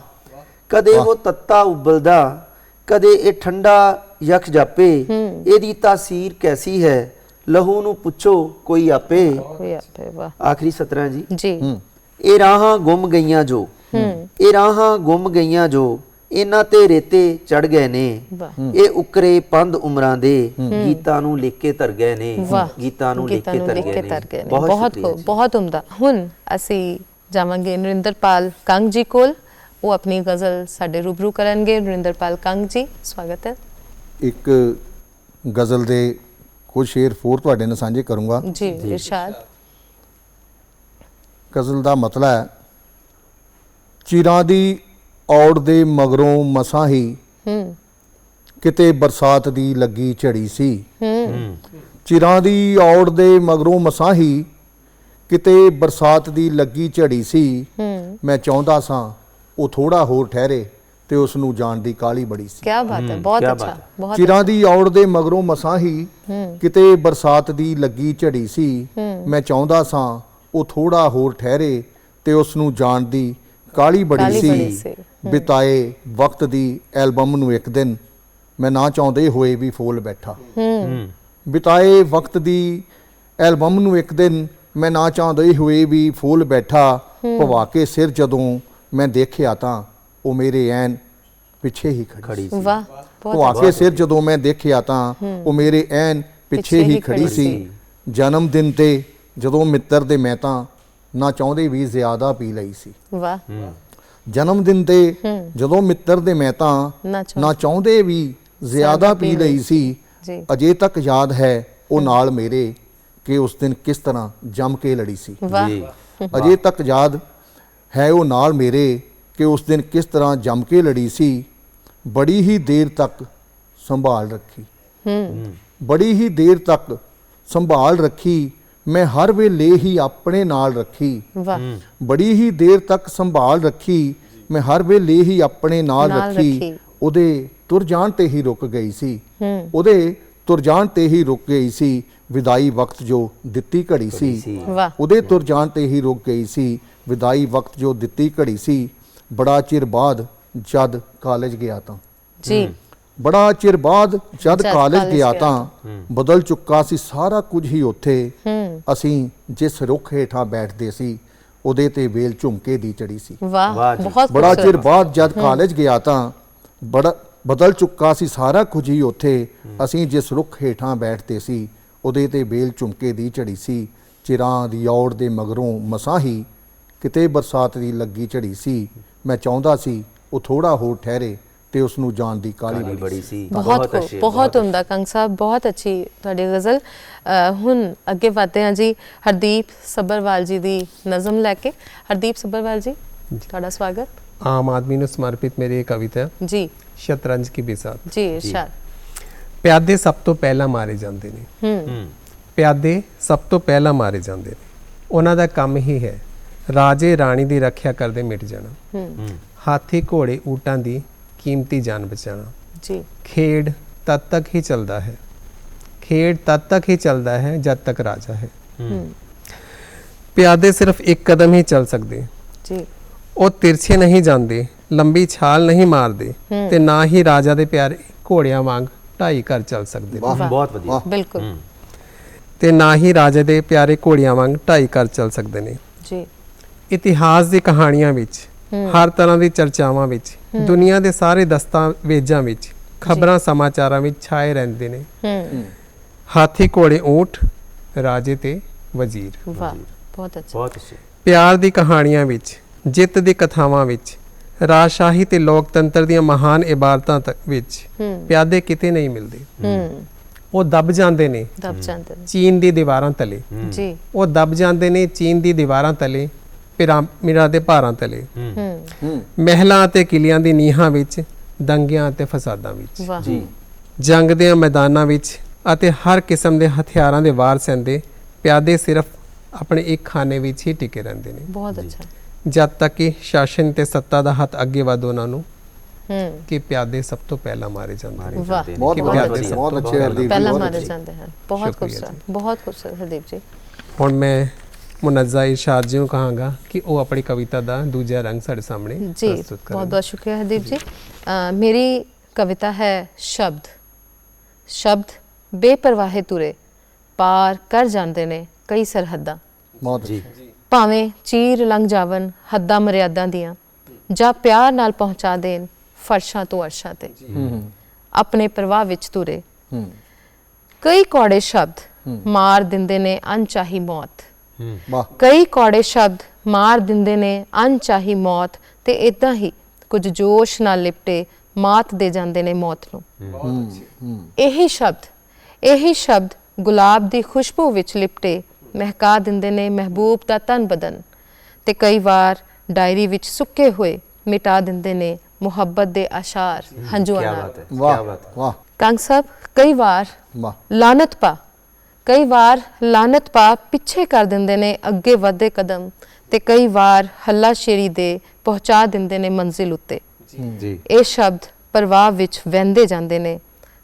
ਕਦੇ ਉਹ ਤੱਤਾ ਉਬਲਦਾ। ਕਦੇ ਇਹ ਠੰਡਾ ਯਖ ਜਾਪੇ। ਇਹਦੀ ਤਾਸੀਰ ਕੈਸੀ ਹੈ? ਲਹੂ ਨੂੰ ਪੁੱਛੋ ਕੋਈ ਆਪੇ। ਕੋਈ ਆਪੇ ਵਾਹ। ਆਖਰੀ ਸਤਰਾਂ ਜੀ। ਜੀ। ਇਹ ਰਾਹਾਂ ਗੁੰਮ ਗਈਆਂ ਜੋ। ਇਹ ਰਾਹਾਂ ਗੁੰਮ ਗਈਆਂ ਜੋ ਇਹਨਾਂ ਤੇ ਰੇਤੇ ਚੜ ਗਏ ਨੇ। ਇਹ ਉਕਰੇ ਪੰਧ ਉਮਰਾਂ ਦੇ ਗੀਤਾਂ ਨੂੰ ਲਿਖ ਕੇ ਧਰ ਗਏ ਨੇ। ਗੀਤਾਂ ਨੂੰ ਲਿਖ ਕੇ ਧਰ ਗਏ ਨੇ। ਬਹੁਤ। ਬਹੁਤ ਉਮਦਾ। ਹੁਣ ਅਸੀਂ ਜਾਵਾਂਗੇ ਨਰਿੰਦਰਪਾਲ ਕੰਗ ਜੀ ਕੋਲ। ਉਹ ਆਪਣੀ ਗਜ਼ਲ ਸਾਡੇ ਰੂਬਰੂ ਕਰਨਗੇ। ਨਰਿੰਦਰਪਾਲ ਕੰਗ ਜੀ ਸਵਾਗਤ ਹੈ। ਇੱਕ ਗਜ਼ਲ ਦੇ ਕੁਝ ਸ਼ੇਰ ਹੋਰ ਤੁਹਾਡੇ ਨਾਲ ਸਾਂਝੇ ਕਰੂੰਗਾ। ਜੀ ਇਰਸ਼ਾਦ। ਗਜ਼ਲ ਦਾ ਮਤਲਬ ਹੈ ਚਿਰਾਂ ਦੀ ਔੜ ਦੇ ਮਗਰੋਂ ਮਸਾਂ ਹੀ ਹੂੰ। ਕਿਤੇ ਬਰਸਾਤ ਦੀ ਲੱਗੀ ਝੜੀ ਸੀ। ਹੂੰ। ਚਿਰਾਂ ਦੀ ਔੜ ਦੇ ਮਗਰੋਂ ਮਸਾਂ ਹੀ ਕਿਤੇ ਬਰਸਾਤ ਦੀ ਲੱਗੀ ਝੜੀ ਸੀ। ਮੈਂ ਚਾਹੁੰਦਾ ਸਾਂ ਉਹ ਥੋੜਾ ਹੋਰ ਠਹਿਰੇ। ਤੇ ਉਸ ਨੂੰ ਜਾਣ ਦੀ ਕਾਲੀ ਬੜੀ ਸੀ। ਕੀ ਬਾਤ ਹੈ ਬਹੁਤ ਅੱਛਾ। ਬਹੁਤ ਚਿਰਾਂ ਦੀ ਔੜ ਦੇ ਮਗਰੋਂ ਮਸਾਂ ਹੀ ਕਿਤੇ ਬਰਸਾਤ ਦੀ ਲੱਗੀ ਝੜੀ ਸੀ। ਮੈਂ ਚਾਹੁੰਦਾ ਸਾਂ ਉਹ ਥੋੜਾ ਹੋਰ ਠਹਿਰੇ ਤੇ ਉਸ ਨੂੰ ਜਾਣ ਦੀ ਕਾਲੀ ਬੜੀ ਕਾਹਲੀ ਬੜੀ ਸੀ। ਬਿਤਾਏ ਵਕਤ ਦੀ ਐਲਬਮ ਨੂੰ ਇੱਕ ਦਿਨ ਮੈਂ ਨਾ ਚਾਹੁੰਦੇ ਹੋਏ ਵੀ ਫੋਲ ਬੈਠਾ। ਹੂੰ। ਬਿਤਾਏ ਵਕਤ ਦੀ ਐਲਬਮ ਨੂੰ ਇੱਕ ਦਿਨ ਮੈਂ ਨਾ ਚਾਹੁੰਦੇ ਹੋਏ ਵੀ ਫੂਲ ਬੈਠਾ। ਭਵਾ ਕੇ ਸਿਰ ਜਦੋਂ ਮੈਂ ਦੇਖਿਆ ਤਾਂ ਉਹ ਮੇਰੇ ਐਨ ਪਿੱਛੇ ਹੀ ਖੜੀ ਸੀ। ਵਾਹ ਬਹੁਤ ਭਵਾ ਕੇ ਸਿਰ ਜਦੋਂ ਮੈਂ ਦੇਖਿਆ ਤਾਂ ਉਹ ਮੇਰੇ ਐਨ ਪਿੱਛੇ ਹੀ ਖੜੀ ਸੀ। ਜਨਮ ਦਿਨ ਤੇ ਜਦੋਂ ਮਿੱਤਰ ਦੇ ਮੈਂ ਤਾਂ ਨਾ ਚਾਹੁੰਦੇ ਵੀ ਜ਼ਿਆਦਾ ਪੀ ਲਈ ਸੀ। ਵਾਹ। ਜਨਮ ਦਿਨ ਤੇ ਜਦੋਂ ਮਿੱਤਰ ਦੇ ਮੈਂ ਤਾਂ ਨਾ ਚਾਹੁੰ- ਨਾ ਚਾਹੁੰਦੇ ਵੀ ਜ਼ਿਆਦਾ ਪੀ ਲਈ ਸੀ। ਜੀ। ਅਜੇ ਤੱਕ ਯਾਦ ਹੈ ਉਹ ਨਾਲ ਮੇਰੇ ਕਿ ਉਸ ਦਿਨ ਕਿਸ ਤਰ੍ਹਾਂ ਜੰਮ ਕੇ ਲੜੀ ਸੀ। ਵਾਹ। ਜੀ। ਅਜੇ ਤੱਕ ਯਾਦ ਹੈ ਉਹ ਨਾਲ ਮੇਰੇ ਕਿ ਉਸ ਦਿਨ ਕਿਸ ਤਰ੍ਹਾਂ ਜੰਮ ਕੇ ਲੜੀ ਸੀ ਬੜੀ ਹੀ ਦੇਰ ਤੱਕ ਸੰਭਾਲ ਰੱਖੀ। ਹੂੰ। ਬੜੀ ਹੀ ਦੇਰ ਤੱਕ ਸੰਭਾਲ ਰੱਖੀ ਮੈਂ ਹਰ ਵੇਲੇ ਹੀ ਆਪਣੇ ਨਾਲ ਰੱਖੀ। ਵਾਹ। ਬੜੀ ਹੀ ਦੇਰ ਤੱਕ ਸੰਭਾਲ ਰੱਖੀ ਮੈਂ ਹਰ ਵੇਲੇ ਹੀ ਆਪਣੇ ਨਾਲ ਰੱਖੀ। ਉਹਦੇ ਤੁਰ ਜਾਣ ਤੇ ਹੀ ਰੁਕ ਗਈ ਸੀ। ਹੂੰ। ਉਹਦੇ ਤੁਰ ਜਾਣ ਤੇ ਹੀ ਰੁਕ ਗਈ ਸੀ। ਵਿਦਾਈ ਵਕਤ ਜੋ ਦਿੱਤੀ ਘੜੀ ਸੀ ਸੀ। ਵਾਹ। ਉਹਦੇ ਤੁਰ ਜਾਣ ਤੇ ਹੀ ਰੁਕ ਗਈ ਸੀ। ਵਿਦਾਈ ਵਕਤ ਜੋ ਦਿੱਤੀ ਘੜੀ ਸੀ। ਬੜਾ ਚਿਰ ਬਾਅਦ ਜਦ ਕਾਲਜ ਗਿਆ ਤਾਂ। ਜੀ। ਬੜਾ ਚਿਰ ਬਾਅਦ ਜਦ ਕਾਲਜ ਗਿਆ ਤਾਂ ਬਦਲ ਚੁੱਕਾ ਸੀ ਸਾਰਾ ਕੁਝ ਹੀ ਉੱਥੇ। ਅਸੀਂ ਜਿਸ ਰੁੱਖ ਹੇਠਾਂ ਬੈਠਦੇ ਸੀ ਉਹਦੇ ਤੇ ਵੇਲ ਝੁਮਕੇ ਦੀ ਚੜੀ ਸੀ। ਵਾਹ। ਬਹੁਤ ਬੜਾ। ਚਿਰ ਬਾਅਦ ਜਦ ਕਾਲਜ ਗਿਆ ਤਾਂ ਬੜਾ ਬਦਲ ਚੁੱਕਾ ਸੀ ਸਾਰਾ ਕੁਝ ਹੀ ਉੱਥੇ। ਅਸੀਂ ਜਿਸ ਰੁੱਖ ਹੇਠਾਂ ਬੈਠਦੇ ਸੀ ਉਹਦੇ ਤੇ ਵੇਲ ਝੁਮਕੇ ਦੀ ਚੜੀ ਸੀ। ਚਿਰਾਂ ਦੀ ਔੜ ਦੇ ਮਗਰੋਂ ਮਸਾਂ ਹੀ ਕਿਤੇ ਬਰਸਾਤ ਦੀ ਲੱਗੀ ਝੜੀ ਸੀ ਮੈਂ ਚਾਹੁੰਦਾ ਸੀ ਉਹ ਥੋੜਾ ਹੋਰ ਠਹਿਰੇ ਤੇ ਉਸ ਨੂੰ ਜਾਣ ਦੀ ਕਾਲੀ ਬੜੀ ਸੀ। ਬਹੁਤ ਬਹੁਤ ਉਮਦਾ ਕੰਗ ਸਾਹਿਬ ਬਹੁਤ ਅੱਛੀ ਤੁਹਾਡੀ ਗਜ਼ਲ। ਹੁਣ ਅੱਗੇ ਵਧਦੇ ਹਾਂ ਜੀ ਹਰਦੀਪ ਸੱਬਰਵਾਲ ਜੀ ਦੀ ਨਜ਼ਮ ਲੈ ਕੇ। ਹਰਦੀਪ ਸੱਬਰਵਾਲ ਜੀ ਤੁਹਾਡਾ ਸਵਾਗਤ। ਆਮ ਆਦਮੀ ਨੂੰ ਸਮਰਪਿਤ ਮੇਰੀ ਇਹ ਕਵਿਤਾ ਹੈ, ਜੀ। ਸ਼ਤਰੰਜ ਕੀ ਬਿਸਾਤ। ਜੀ ਇਰਸ਼ਾਦ ਪਿਆਦੇ ਸਭ ਤੋਂ ਪਹਿਲਾਂ ਮਾਰੇ ਜਾਂਦੇ ਨੇ। ਹੂੰ। ਪਿਆਦੇ ਸਭ ਤੋਂ ਪਹਿਲਾਂ ਮਾਰੇ ਜਾਂਦੇ ਨੇ। ਉਹਨਾਂ ਦਾ ਕੰਮ ਹੀ ਹੈ ਰਾਜੇ ਰਾਣੀ ਦੀ ਰੱਖਿਆ ਕਰਦੇ ਮਿਟ ਜਾਣਾ। ਹੂੰ। ਹਾਥੀ ਘੋੜੇ ਊਟਾਂ ਦੀ ਕੀਮਤੀ ਜਾਨ ਬਚਾਉਣਾ। ਜੀ। ਖੇਡ ਤਦ ਤੱਕ ਹੀ ਚੱਲਦਾ ਹੈ। ਖੇਡ ਤਦ ਤੱਕ ਹੀ ਚੱਲਦਾ ਹੈ ਜਦ ਤੱਕ ਰਾਜਾ ਹੈ। ਪਿਆਦੇ ਸਿਰਫ ਇੱਕ ਕਦਮ ਹੀ ਚੱਲ ਸਕਦੇ। ਜੀ। ਉਹ ਤਿਰਛੇ ਨਹੀਂ ਜਾਂਦੇ ਲੰਬੀ ਛਾਲ ਨਹੀਂ ਮਾਰਦੇ ਤੇ ਨਾ ਹੀ ਰਾਜਾ ਦੇ ਪਿਆਰੇ ਘੋੜਿਆਂ ਵਾਂਗ ਢਾਈ ਘਰ ਚੱਲ ਸਕਦੇ ਵਾਹ ਬਹੁਤ ਵਧੀਆ। ਬਿਲਕੁਲ। ਤੇ ਨਾ ਹੀ ਰਾਜੇ ਦੇ ਪਿਆਰੇ ਘੋੜਿਆਂ ਵਾਂਗ ਢਾਈ ਘਰ ਚੱਲ ਸਕਦੇ ਨੇ। ਜੀ। ਇਤਿਹਾਸ ਦੀ ਕਹਾਣੀਆਂ ਵਿੱਚ ਹਰ ਤਰ੍ਹਾਂ ਦੀ ਚਰਚਾਵਾਂ ਵਿੱਚ ਦੁਨੀਆ ਦੇ ਸਾਰੇ ਦਸਤਾਵੇਜ਼ਾਂ ਵਿੱਚ ਖਬਰਾਂ ਸਮਾਚਾਰਾਂ ਵਿੱਚ ਛਾਏ ਰਹਿੰਦੇ ਨੇ। ਹੂੰ। ਹਾਥੀ ਘੋੜੇ ਊਂਟ ਰਾਜੇ ਤੇ ਵਜ਼ੀਰ। ਵਾਹ ਬਹੁਤ ਅੱਛਾ। ਬਹੁਤ ਅੱਛਾ। ਪਿਆਰ ਦੀ ਕਹਾਣੀਆਂ ਵਿੱਚ ਜਿੱਤ ਦੀ ਕਥਾਵਾਂ ਵਿੱਚ ਰਾਜਸ਼ਾਹੀ ਤੇ ਲੋਕਤੰਤਰ ਦੀਆਂ ਮਹਾਨ ਇਬਾਰਤਾਂ ਤੱਕ ਵਿੱਚ ਪਿਆਦੇ ਕਿਤੇ ਨਹੀਂ ਮਿਲਦੇ। ਹੂੰ। ਉਹ ਦਬ ਜਾਂਦੇ ਨੇ। ਦਬ ਜਾਂਦੇ ਨੇ। ਚੀਨ ਦੀ ਦੀਵਾਰਾਂ ਤਲੇ। ਜੀ। ਉਹ ਦਬ ਜਾਂਦੇ ਨੇ ਚੀਨ ਦੀ ਦੀਵਾਰਾਂ ਤਲੇ ਪਿਰਾਮਿਡਾਂ ਦੇ ਭਾਰਾਂ ਤਲੇ ਹੂੰ। ਹੂੰ। ਮਹਿਲਾਂ ਅਤੇ ਕਿਲਿਆਂ ਦੀ ਨੀਹਾਂ ਵਿੱਚ ਦੰਗਿਆਂ ਅਤੇ ਫਸਾਦਾਂ ਵਿੱਚ। ਜੀ। ਜੰਗ ਦੇ ਮੈਦਾਨਾਂ ਵਿੱਚ ਅਤੇ ਹਰ ਕਿਸਮ ਦੇ ਹਥਿਆਰਾਂ ਦੇ ਵਾਰ ਸਹਿੰਦੇ ਪਿਆਦੇ ਸਿਰਫ ਆਪਣੇ ਇੱਕ ਖਾਨੇ ਵਿੱਚ ਹੀ ਟਿਕੇ ਰਹਿੰਦੇ ਨੇ। ਬਹੁਤ ਅੱਛਾ। ਜਦ ਤੱਕ ਕਿ ਸ਼ਾਸਨ ਤੇ ਸੱਤਾ ਦਾ ਹੱਥ ਅੱਗੇ ਵਧ ਉਹਨਾਂ ਨੂੰ ਹੂੰ। ਕਿ ਪਿਆਦੇ ਸਭ ਤੋਂ ਪਹਿਲਾਂ ਮਾਰੇ ਜਾਂਦੇ ਨੇ। ਬਹੁਤ ਬਹੁਤ ਪਿਆਦੇ ਅੱਛੇ ਸਭ ਬਹੁਤ ਤੋਂ ਅੱਛੇ ਹਰਦੀਪ ਜੀ ਪਹਿਲਾਂ ਮਾਰੇ ਜਾਂਦੇ ਹਨ। ਬਹੁਤ ਖੂਬਸੂਰਤ ਬਹੁਤ ਖੂਬਸੂਰਤ ਹਰਦੀਪ ਜੀ। ਹੁਣ ਮੈਂ ਮੁਨੱਜ਼ਾ ਇਰਸ਼ਾਦ ਜੀ ਨੂੰ ਕਹਾਂਗਾ ਕਿ ਉਹ ਆਪਣੀ ਕਵਿਤਾ ਦਾ ਦੂਜਾ ਰੰਗ ਸਾਡੇ ਸਾਹਮਣੇ ਜੀ ਪ੍ਰਸਤੁਤ ਬਹੁਤ ਕਰਨ ਬਹੁਤ ਸ਼ੁਕਰੀਆ ਹਰਦੀਪ ਜੀ। ਅ, ਮੇਰੀ ਕਵਿਤਾ ਹੈ ਸ਼ਬਦ। ਸ਼ਬਦ ਬੇਪਰਵਾਹੇ ਤੁਰੇ ਪਾਰ ਕਰ ਜਾਂਦੇ ਨੇ ਕਈ ਸਰਹੱਦਾਂ। ਬਹੁਤ ਜੀ। ਭਾਵੇਂ ਚੀਰ ਲੰਘ ਜਾਵਨ ਹੱਦਾਂ ਮਰਿਆਦਾਂ ਦੀਆਂ ਜਾਂ ਪਿਆਰ ਨਾਲ ਪਹੁੰਚਾ ਦੇਣ ਫਰਸ਼ਾਂ ਤੋਂ ਅਰਸ਼ਾਂ ਤੇ। ਹੂੰ ਆਪਣੇ ਪ੍ਰਵਾਹ ਵਿੱਚ ਤੁਰੇ। ਹੂੰ। ਕਈ ਕੌੜੇ ਸ਼ਬਦ ਮਾਰ ਦਿੰਦੇ ਨੇ ਅਣਚਾਹੀ ਮੌਤ। ਵਾਹ। ਕਈ ਕੌੜੇ ਸ਼ਬਦ ਮਾਰ ਦਿੰਦੇ ਨੇ ਅਣਚਾਹੀ ਮੌਤ ਤੇ ਇਦਾਂ ਹੀ ਕੁਝ ਜੋਸ਼ ਨਾਲ ਲਿਪਟੇ ਮਾਤ ਦੇ ਜਾਂਦੇ ਨੇ ਮੌਤ ਨੂੰ। ਇਹੀ ਸ਼ਬਦ ਇਹੀ ਸ਼ਬਦ ਗੁਲਾਬ ਦੀ ਖੁਸ਼ਬੂ ਵਿੱਚ ਲਿਪਟੇ ਮਹਿਕਾ ਦਿੰਦੇ ਨੇ ਮਹਿਬੂਬ ਦਾ ਤਨ ਬਦਨ ਤੇ ਕਈ ਵਾਰ ਡਾਇਰੀ ਵਿੱਚ ਸੁੱਕੇ ਹੋਏ ਮਿਟਾ ਦਿੰਦੇ ਨੇ ਮੁਹੱਬਤ ਦੇ ਅਸ਼ਾਰ ਹੰਝੂਆਂ ਕੀ ਨਾਲ। ਬਾਤ ਹੈ ਕੀ ਵਾਹ ਬਾਤ ਹੈ। ਵਾਹ। ਕੰਗ ਸਾਹਿਬ ਕਈ ਵਾਰ ਵਾਹ। ਲਾਨਤ ਪਾ ਕਈ ਵਾਰ ਲਾਨਤ ਪਾ ਪਿੱਛੇ ਕਰ ਦਿੰਦੇ ਨੇ ਅੱਗੇ ਵਧਦੇ ਕਦਮ ਤੇ ਕਈ ਵਾਰ ਹੱਲਾ ਸ਼ੇਰੀ ਦੇ ਪਹੁੰਚਾ ਦਿੰਦੇ ਨੇ ਮੰਜ਼ਿਲ ਉੱਤੇ। ਜੀ। ਇਹ ਸ਼ਬਦ ਪ੍ਰਵਾਹ ਵਿੱਚ ਵਹਿੰਦੇ ਜਾਂਦੇ ਨੇ।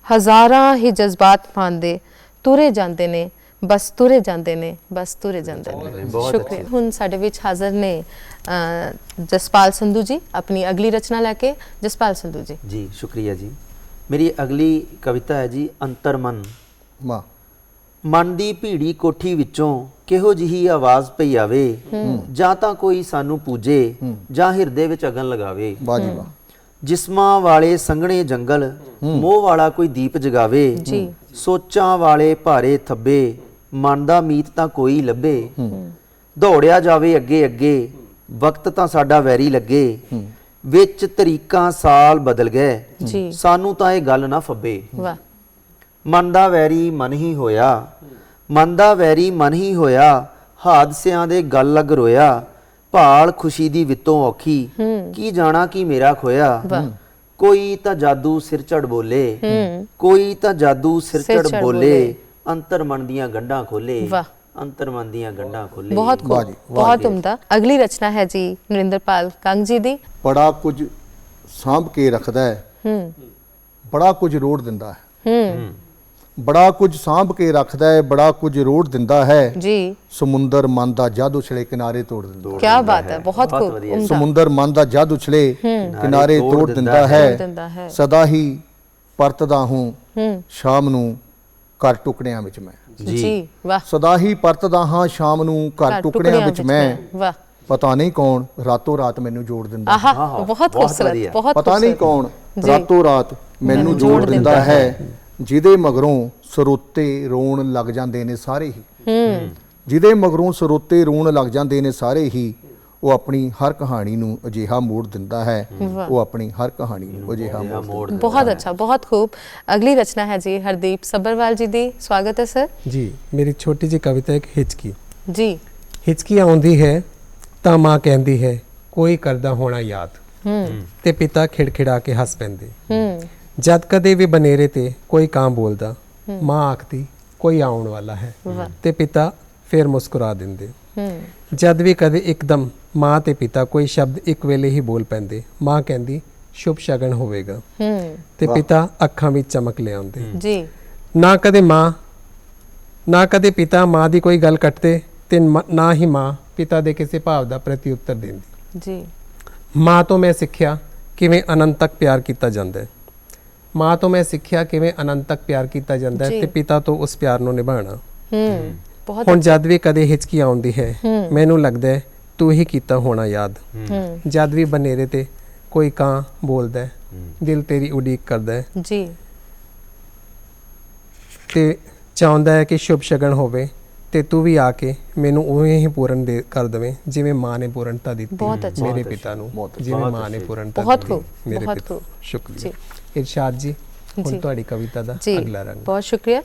ਹਜ਼ਾਰਾਂ ਹੀ ਜਜ਼ਬਾਤ ਪਾਉਂਦੇ ਤੁਰੇ ਜਾਂਦੇ ਨੇ ਬਸ ਤੁਰੇ ਜਾਂਦੇ ਨੇ ਬਸ ਤੁਰੇ ਜਾਂਦੇ ਨੇ। ਬਹੁਤ ਸ਼ੁਕਰੀਆ। ਹੁਣ ਸਾਡੇ ਵਿੱਚ ਹਾਜ਼ਰ ਨੇ ਜਸਪਾਲ ਸੰਧੂ ਜੀ ਆਪਣੀ ਅਗਲੀ ਰਚਨਾ ਲੈ ਕੇ। ਜਸਪਾਲ ਸੰਧੂ ਜੀ। ਜੀ ਸ਼ੁਕਰੀਆ ਜੀ। ਮੇਰੀ ਅਗਲੀ ਕਵਿਤਾ ਹੈ ਜੀ ਅੰਤਰਮਨ। ਵਾਹ। ਮਨ ਦੀ ਭੀੜੀ ਕੋਠੀ ਵਿੱਚੋਂ ਕਿਹੋ ਜਿਹੀ ਆਵਾਜ਼ ਪਈ ਆਵੇ ਜਾਂ ਤਾਂ ਕੋਈ ਸਾਨੂੰ ਪੂਜੇ ਜਾਂ ਹਿਰਦੇ ਵਿੱਚ ਅਗਨ ਲਗਾਵੇ। ਵਾਹ ਜੀ ਵਾਹ। ਜਿਸਮਾਂ ਵਾਲੇ ਸੰਘਣੇ ਜੰਗਲ ਮੋਹ ਵਾਲਾ ਕੋਈ ਦੀਪ ਜਗਾਵੇ। ਜੀ। ਸੋਚਾਂ ਵਾਲੇ ਭਾਰੇ ਥੱਬੇ ਮਨ ਦਾ ਮੀਤ ਤਾਂ ਕੋਈ ਲੱਭੇ। ਦੌੜਿਆ ਜਾਵੇ ਅੱਗੇ ਅੱਗੇ ਵਕਤ ਤਾਂ ਸਾਡਾ ਵੈਰੀ ਲੱਗੇ। ਵਿੱਚ ਤਰੀਕਾਂ ਸਾਲ ਬਦਲ ਗਏ। ਜੀ। ਸਾਨੂੰ ਤਾਂ ਇਹ ਗੱਲ ਨਾ ਫੱਬੇ। ਵਾਹ। ਮਨ ਦਾ ਵੈਰੀ ਮਨ ਹੀ ਹੋਇਆ। ਮਨ ਦਾ ਵੈਰੀ ਮਨ ਹੀ ਹੋਇਆ ਹਾਦਸਿਆਂ ਦੇ ਗੱਲ ਲੱਗ ਰੋਇਆ ਭਾਲ ਖੁਸ਼ੀ ਦੀ ਵਿਤੋਂ ਔਖੀ। ਕੀ ਜਾਣਾ ਕੀ ਮੇਰਾ ਖੋਇਆ? ਕੋਈ ਤਾਂ ਜਾਦੂ ਸਿਰ ਚੜ ਬੋਲੇ। ਕੋਈ ਤਾਂ ਜਾਦੂ ਸਿਰ ਚੜ੍ਹ ਬੋਲੇ। ਅੰਤਰ ਮਨ ਦੀਆਂ ਗੰਢਾਂ ਖੋਲੇ। ਅੰਤਰ ਮਨ ਦੀਆਂ ਗੰਢਾਂ ਖੋਲੇ। ਬਹੁਤ ਬਹੁਤ ਉਮਦਾ ਅਗਲੀ ਰਚਨਾ ਹੈ ਜੀ ਨਰਿੰਦਰਪਾਲ ਕੰਗ ਜੀ ਦੀ। ਬੜਾ ਕੁਝ ਸਾਂਭ ਕੇ ਰੱਖਦਾ ਹੈ। ਹੂੰ। ਬੜਾ ਕੁਝ ਰੋੜ ਦਿੰਦਾ ਹੈ। ਹੂੰ। ਬੜਾ ਕੁਝ ਸਾਂਭ ਕੇ ਰੱਖਦਾ ਹੈ ਬੜਾ ਕੁਝ ਰੋੜ ਦਿੰਦਾ ਹੈ। ਜੀ। ਸਮੁੰਦਰ ਮਨ ਦਾ ਜਦ ਉਛਲੇ ਕਿਨਾਰੇ ਤੋੜ ਦਿੰਦਾ ਕੀ ਬਾਤ ਹੈ ਬਹੁਤ ਖੂਬ ਸਮੁੰਦਰ ਮਨ ਦਾ ਜਦ ਉਛਲੇ ਕਿਨਾਰੇ ਤੋੜ ਦਿੰਦਾ ਹੈ। ਸਦਾ ਹੀ ਪਰਤਦਾ ਹੂੰ। ਸ਼ਾਮ ਨੂੰ ਘਰ ਟੁਕੜਿਆਂ ਵਿੱਚ ਮੈਂ। ਜੀ ਵਾਹ। ਸਦਾ ਹੀ ਪਰਤਦਾ ਹਾਂ ਸ਼ਾਮ ਨੂੰ ਘਰ ਟੁਕੜਿਆਂ ਵਿੱਚ ਮੈਂ। ਵਾਹ। ਪਤਾ ਨਹੀਂ ਕੌਣ ਰਾਤੋਂ ਰਾਤ ਮੈਨੂੰ ਜੋੜ ਦਿੰਦਾ ਆਹਾ ਆਹਾ, ਬਹੁਤ ਬਹੁਤ ਖੂਬਸੂਰਤ ਵਧੀਆ। ਬਹੁਤ ਪਤਾ ਨਹੀਂ। ਕੌਣ। ਰਾਤੋਂ ਰਾਤ ਮੈਨੂੰ ਜੋੜ ਦਿੰਦਾ ਹੈ। ਜਿਹਦੇ ਮਗਰੋਂ ਸਰੋਤੇ ਰੋਣ ਲੱਗ ਜਾਂਦੇ ਨੇ ਸਾਰੇ ਹੀ। ਹੂੰ ਜਿਹਦੇ ਮਗਰੋਂ ਸਰੋਤੇ ਰੋਣ ਲੱਗ ਜਾਂਦੇ ਨੇ ਸਾਰੇ ਹੀ ਉਹ ਆਪਣੀ ਹਰ ਕਹਾਣੀ ਨੂੰ ਅਜਿਹਾ ਮੋੜ ਦਿੰਦਾ ਹੈ। ਉਹ ਆਪਣੀ ਹਰ ਕਹਾਣੀ ਨੂੰ ਅਜਿਹਾ ਮੋੜ ਮੋੜ ਬਹੁਤ ਅੱਛਾ ਬਹੁਤ ਖੂਬ। ਅਗਲੀ ਰਚਨਾ ਹੈ ਜੀ ਹਰਦੀਪ ਸੱਬਰਵਾਲ ਜੀ ਦੀ। ਸਵਾਗਤ ਹੈ ਸਰ। ਜੀ ਮੇਰੀ ਛੋਟੀ ਜਿਹੀ ਕਵਿਤਾ ਇੱਕ ਹਿਚਕੀ। ਜੀ। ਹਿਚਕੀ ਆਉਂਦੀ ਹੈ ਤਾਂ ਮਾਂ ਕਹਿੰਦੀ ਹੈ ਕੋਈ ਕਰਦਾ ਹੋਣਾ ਯਾਦ। ਹੂੰ। ਤੇ ਪਿਤਾ ਖਿੜਖਿੜਾ ਕੇ ਹੱਸ ਪੈਂਦੇ। ਹੂੰ। ਜਦ ਕਦੇ ਵੀ ਬਨੇਰੇ ਤੇ ਕੋਈ ਕਾਂ ਬੋਲਦਾ ਮਾਂ ਆਖਦੀ ਕੋਈ ਆਉਣ ਵਾਲਾ ਹੈ। ਤੇ ਪਿਤਾ ਫਿਰ ਮੁਸਕਰਾ ਦਿੰਦੇ। ਜਦ ਵੀ ਕਦੇ ਇੱਕਦਮ ਮਾਂ ਤੇ ਪਿਤਾ ਕੋਈ ਸ਼ਬਦ ਇੱਕ ਵੇਲੇ ਹੀ ਬੋਲ ਪੈਂਦੇ ਮਾਂ ਕਹਿੰਦੀ ਸ਼ੁਭ ਸ਼ਗਨ ਹੋਵੇਗਾ। ਤੇ ਪਿਤਾ ਅੱਖਾਂ ਵਿੱਚ ਚਮਕ ਲਿਆਉਂਦੇ। ਜੀ। ਨਾ ਕਦੇ ਮਾਂ ਨਾ ਕਦੇ ਪਿਤਾ ਮਾਂ ਦੀ ਕੋਈ ਗੱਲ ਕੱਟਦੇ ਤੇ ਨਾ ਹੀ ਮਾਂ ਪਿਤਾ ਦੇ ਕਿਸੇ ਭਾਵ ਦਾ ਪ੍ਰਤੀਉੱਤਰ ਦਿੰਦੀ। ਜੀ। ਮਾਂ ਤੋਂ ਮੈਂ ਸਿੱਖਿਆ ਕਿਵੇਂ ਅਨੰਤ ਤੱਕ ਪਿਆਰ ਕੀਤਾ ਜਾਂਦਾ ਹੈ। ਮਾਂ ਤੋਂ ਮੈਂ ਸਿੱਖਿਆ ਕਿਵੇਂ ਅਨੰਤ ਤੱਕ ਪਿਆਰ ਕੀਤਾ ਜਾਂਦਾ। ਹੈ ਤੇ ਪਿਤਾ ਤੋਂ ਉਸ ਪਿਆਰ ਨੂੰ ਨਿਭਾਉਣਾ। ਹੂੰ ਬਹੁਤ ਹੁਣ ਜਦ ਵੀ ਕਦੇ ਹਿਚਕੀ ਆਉਂਦੀ ਹੈ ਮੈਨੂੰ ਲੱਗਦਾ ਹੈ ਤੂੰ ਹੀ ਕੀਤਾ ਹੋਣਾ ਯਾਦ। ਹੂੰ। ਜਦ ਵੀ ਬਨੇਰੇ ਤੇ ਕੋਈ ਕਾਂ ਬੋਲਦਾ ਹੈ ਦਿਲ ਤੇਰੀ ਉਡੀਕ ਕਰਦਾ ਹੈ। ਜੀ। ਤੇ ਚਾਹੁੰਦਾ ਹੈ ਕਿ ਸ਼ੁਭ ਸ਼ਗਨ ਹੋਵੇ ਤੇ ਤੂੰ ਵੀ ਆ ਕੇ ਮੈਨੂੰ ਉਵੇਂ ਹੀ ਪੂਰਨ ਦੇ ਕਰ ਦਵੇਂ ਜਿਵੇਂ ਮਾਂ ਨੇ ਪੂਰਨਤਾ ਦਿੱਤੀ। ਮੇਰੇ ਪਿਤਾ ਨੂੰ ਜਿਵੇਂ ਮਾਂ ਨੇ ਪੂਰਨਤਾ ਬਹੁਤ ਦਿੱਤੀ ਖੂਬ, ਮੇਰੇ ਬਹੁਤ ਪਿਤਾ ਖੂਬ। ਸ਼ੁਕਰੀਆ। ਇਰਸ਼ਾਦ ਜੀ ਹੁਣ। ਤੁਹਾਡੀ ਕਵਿਤਾ ਦਾ ਅਗਲਾ ਰੰਗ ਬਹੁਤ ਸ਼ੁਕਰੀਆ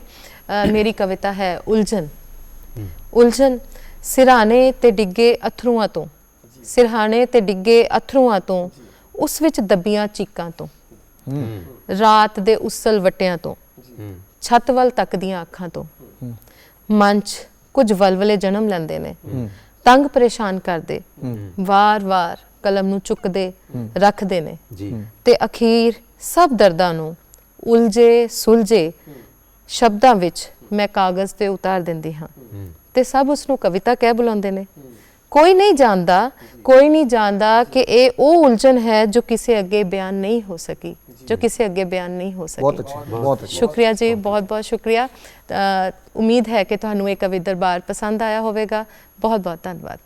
ਮੇਰੀ ਕਵਿਤਾ ਹੈ ਉਲਝਣ ਉਲਝਣ ਸਿਰਹਾਣੇ ਤੇ ਡਿੱਗੇ ਅਥਰੂਆਂ ਤੋਂ ਸਿਰਹਾਣੇ ਤੇ ਡਿੱਗੇ ਅਥਰੂਆਂ ਤੋਂ ਉਸ ਵਿੱਚ ਦੱਬੀਆਂ ਚੀਕਾਂ ਤੋਂ ਰਾਤ ਦੇ ਉਸਲ ਵਟਿਆਂ ਤੋਂ ਛੱਤ ਵੱਲ ਤੱਕਦੀਆਂ ਅੱਖਾਂ ਤੋਂ ਮਨ 'ਚ ਕੁਝ ਵਲਵਲੇ ਜਨਮ ਲੈਂਦੇ ਨੇ ਤੰਗ ਪਰੇਸ਼ਾਨ ਕਰਦੇ ਵਾਰ-ਵਾਰ ਕਲਮ ਨੂੰ ਚੁੱਕਦੇ ਰੱਖਦੇ ਨੇ ਤੇ ਅਖੀਰ ਸਭ ਦਰਦਾਂ ਨੂੰ ਉਲਝੇ ਸੁਲਝੇ ਸ਼ਬਦਾਂ ਵਿੱਚ ਮੈਂ ਕਾਗਜ਼ ਤੇ ਉਤਾਰ ਦਿੰਦੀ ਹਾਂ। ਤੇ ਸਭ ਉਸ ਨੂੰ ਕਵਿਤਾ ਕਹਿ ਬੁਲਾਉਂਦੇ ਨੇ। ਕੋਈ ਨਹੀਂ ਜਾਣਦਾ ਕੋਈ ਨਹੀਂ ਜਾਣਦਾ ਕਿ ਇਹ ਉਹ ਉਲਝਣ ਹੈ ਜੋ ਕਿਸੇ ਅੱਗੇ ਬਿਆਨ ਨਹੀਂ ਹੋ ਸਕੀ ਜੋ ਕਿਸੇ ਅੱਗੇ ਬਿਆਨ ਨਹੀਂ ਹੋ ਸਕੀ। ਬਹੁਤ ਅੱਛਾ ਬਹੁਤ ਅੱਛਾ। ਸ਼ੁਕਰੀਆ ਜੀ ਬਹੁਤ ਬਹੁਤ ਸ਼ੁਕਰੀਆ। ਉਮੀਦ ਹੈ ਕਿ ਤੁਹਾਨੂੰ ਇਹ ਕਵੀ ਦਰਬਾਰ ਪਸੰਦ ਆਇਆ ਹੋਵੇਗਾ। ਬਹੁਤ ਬਹੁਤ ਧੰਨਵਾਦ।